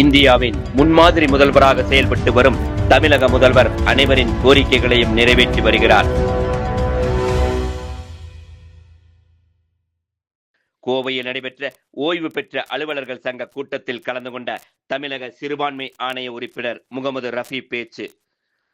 இந்தியாவின் முன்மாதிரி முதல்வராக செயல்பட்டு வரும் தமிழக முதல்வர் அனைவரின் கோரிக்கைகளையும் நிறைவேற்றி வருகிறார். கோவையில் நடைபெற்ற ஓய்வு பெற்ற அலுவலர்கள் சங்க கூட்டத்தில் கலந்து கொண்ட தமிழக சிறுபான்மை ஆணைய உறுப்பினர் முகமது ரஃபி பேச்சு.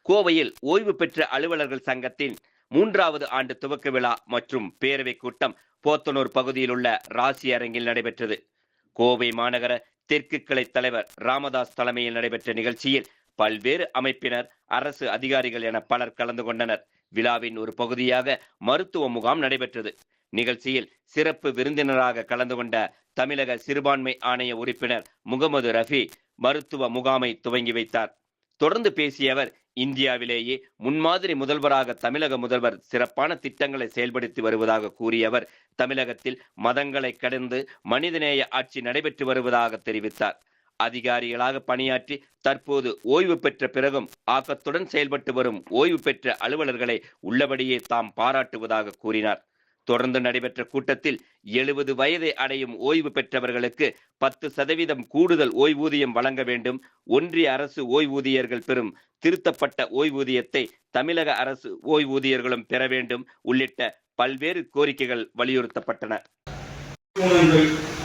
கோவையில் ஓய்வு பெற்ற அலுவலர்கள் சங்கத்தின் மூன்றாவது ஆண்டு துவக்க விழா மற்றும் பேரவை கூட்டம் போத்தனூர் பகுதியில் உள்ள ராசி அரங்கில் நடைபெற்றது. கோவை மாநகர தெற்கு கிளை தலைவர் ராமதாஸ் தலைமையில் நடைபெற்ற நிகழ்ச்சியில் பல்வேறு அமைப்பினர் அரசு அதிகாரிகள் என பலர் கலந்து கொண்டனர். விழாவின் ஒரு பகுதியாக மருத்துவ முகாம் நடைபெற்றது. நிகழ்ச்சியில் சிறப்பு விருந்தினராக கலந்து கொண்ட தமிழக சிறுபான்மை ஆணைய உறுப்பினர் முகமது ரஃபி மருத்துவ முகாமை துவங்கி வைத்தார். தொடர்ந்து பேசிய அவர் இந்தியாவிலேயே முன்மாதிரி முதல்வராக தமிழக முதல்வர் சிறப்பான திட்டங்களை செயல்படுத்தி வருவதாக கூறிய அவர் தமிழகத்தில் மதங்களை கடந்து மனிதநேய ஆட்சி நடைபெற்று வருவதாக தெரிவித்தார். அதிகாரிகளாக பணியாற்றி தற்போது ஓய்வு பெற்ற பிறகும் ஆக்கத்துடன் செயல்பட்டு வரும் ஓய்வு பெற்ற அலுவலர்களை உள்ளபடியே தாம் பாராட்டுவதாக கூறினார். தொடர்ந்து நடைபெற்ற கூட்டத்தில் எழுபது வயதை அடையும் ஓய்வு பெற்றவர்களுக்கு பத்து சதவீதம் கூடுதல் ஓய்வூதியம் வழங்க வேண்டும். ஒன்றிய அரசு ஓய்வூதியர்கள் பெறும் திருத்தப்பட்ட ஓய்வூதியத்தை தமிழக அரசு ஓய்வூதியர்களும் பெற வேண்டும் உள்ளிட்ட பல்வேறு கோரிக்கைகள் வலியுறுத்தப்பட்டன.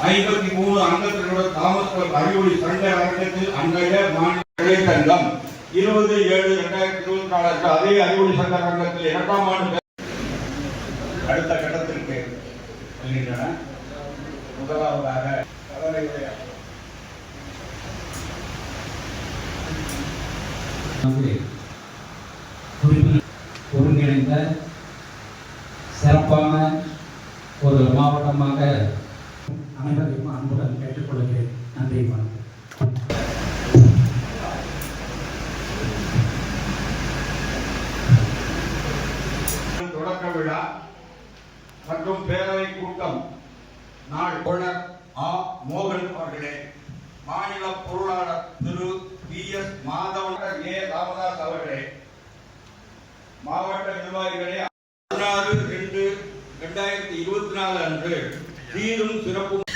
ஐம்பத்தி மூணு அங்கத்தினுடன் தாமஸ்கர் அறிவொளி சங்க அரங்கத்தில் அன்றைய மாநில இளைஞங்கம் இருபது ஏழு இரண்டாயிரத்தி இருபத்தி நாலு அதே அறிவொளி சங்க அரங்கத்தில் இரண்டாம் ஆண்டு அடுத்த கட்டத்திற்கு செல்கின்றன. முதலாவதாக அதனுடைய ஒருங்கிணைந்த சிறப்பான ஒரு மாவட்டமாக அனைவரையும் அன்புடன் கேட்டுக்கொள்கிறேன். நன்றி வணக்கம். தொடக்க விழா மற்றும் பேரவை கூட்டம் நாள் தோழர் ஆ. மோகன் அவர்களே மாநில பொருளாளர் திரு. P. S. Madhavan A. Ramadoss அவர்களே மாவட்ட நிர்வாகிகளே பதினாறு ரெண்டு இரண்டாயிரத்தி இருபத்தி நாலு அன்று சீரும் சிறப்பும்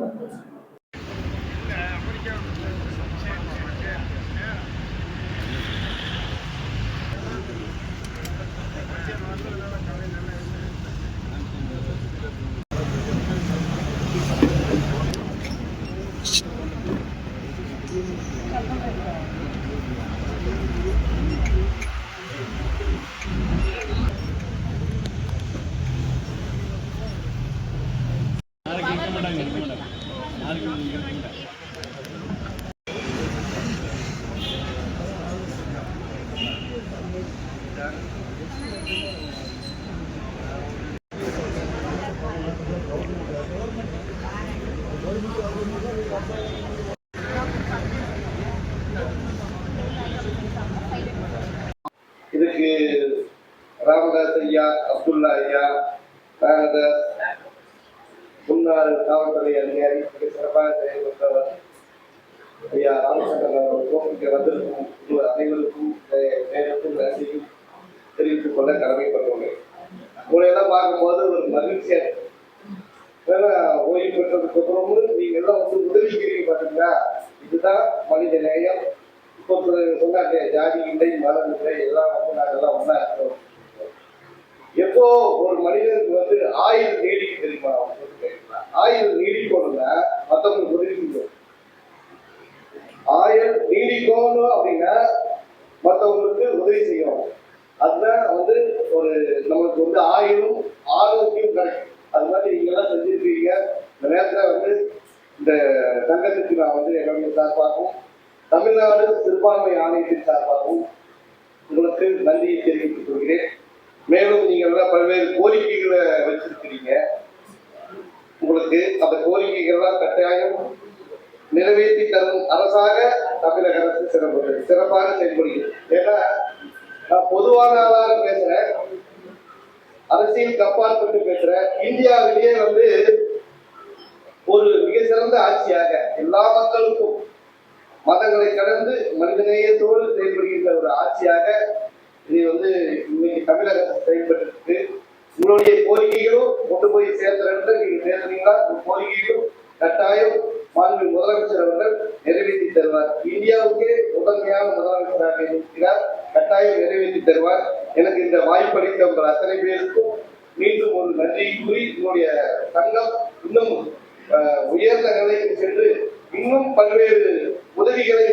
করব இதுக்கு ராமதாஸ் ஐயா அப்துல்லா ஐயா ராமதாஸ் முன்னாள் காவல்துறை அதிகாரி மிக சிறப்பாக செயல்பட்டவர் ஐயா ராமச்சந்திரன் அவர்களுக்கும் இங்கே வந்திருக்கும் அனைவருக்கும் நேரத்தில் நன்றியும் தெரிவித்துக் கொள்ள கடமைப்பட்டுள்ளேன் உங்களையெல்லாம் பார்க்கும்போது ஒரு மகிழ்ச்சியா இருக்கு. ஓய்வு பெற்றதுக்கு அப்புறமும் நீங்க எல்லாம் வந்து உதவிக்கிறீங்க பாத்தீங்களா? இதுதான் மனித நேயம். இப்போ சொன்னாங்க ஜாதி இல்லை மதம் இல்லை எல்லாம் வந்து நாங்க எல்லாம் இருக்கிறோம். எப்போ ஒரு மனிதனுக்கு வந்து ஆயுள் நீடிக்க தெரியுமா? ஆயுள் நீடிக்கணும்னா மத்தவங்களுக்கு உதவி செய்யும் ஆயுள் நீடிக்கணும் அப்படின்னா மற்றவங்களுக்கு உதவி செய்யணும். நமக்கு நம்மளுக்கு வந்து ஆயிரம் ஆரோக்கியம் கிடைக்கும். அது மாதிரி நீங்க எல்லாம் செஞ்சிருக்கீங்க. இந்த நேரத்துல வந்து இந்த சங்கத்துக்கு நான் வந்து என்னுடைய சார்பாகவும் தமிழ்நாடு சிறுபான்மை ஆணையத்தின் சார்பாகவும் உங்களுக்கு நன்றியை தெரிவித்துக் கொள்கிறேன். மேலும் நீங்க எல்லாம் பல்வேறு கோரிக்கைகளை வச்சிருக்கிறீங்க. உங்களுக்கு அந்த கோரிக்கைகள்லாம் கட்டாயம் நிறைவேற்றி தரும். அரசாக தமிழக அரசு சிறப்பு சிறப்பாக செயல்படுகிறது. ஏன்னா நான் பொதுவான ஆளாக பேசுறேன். அரசியலுக்கு அப்பாற்பட்டு பேசுற இந்தியாவிலேயே வந்து ஒரு மிக சிறந்த ஆட்சியாக எல்லா மக்களுக்கும் மதங்களை கடந்து மனிதநேயத்தோடு செயல்படுகின்ற ஒரு ஆட்சியாக இது வந்து இன்னைக்கு தமிழகத்தில் செயல்பட்டு உங்களுடைய கோரிக்கைகளும் கொண்டு போய் சேர்ந்த நீங்க சேர்ந்தீங்களா உங்க கோரிக்கைகளும் கட்டாயம் மாண்பு முதலமைச்சர் அவர்கள் நிறைவேற்றி தருவார். இந்தியாவுக்கே முதன்மையான முதலமைச்சராக இருக்கிறார் கட்டாயம் நிறைவேற்றி தருவார். எனக்கு இந்த வாய்ப்பளித்த உங்கள் அத்தனை பேருக்கும் மீண்டும் ஒரு நன்றி கூறி உங்களுடைய சங்கம் இன்னும் உயர்ந்த நிலைக்கு சென்று இன்னும் பல்வேறு உதவிகளை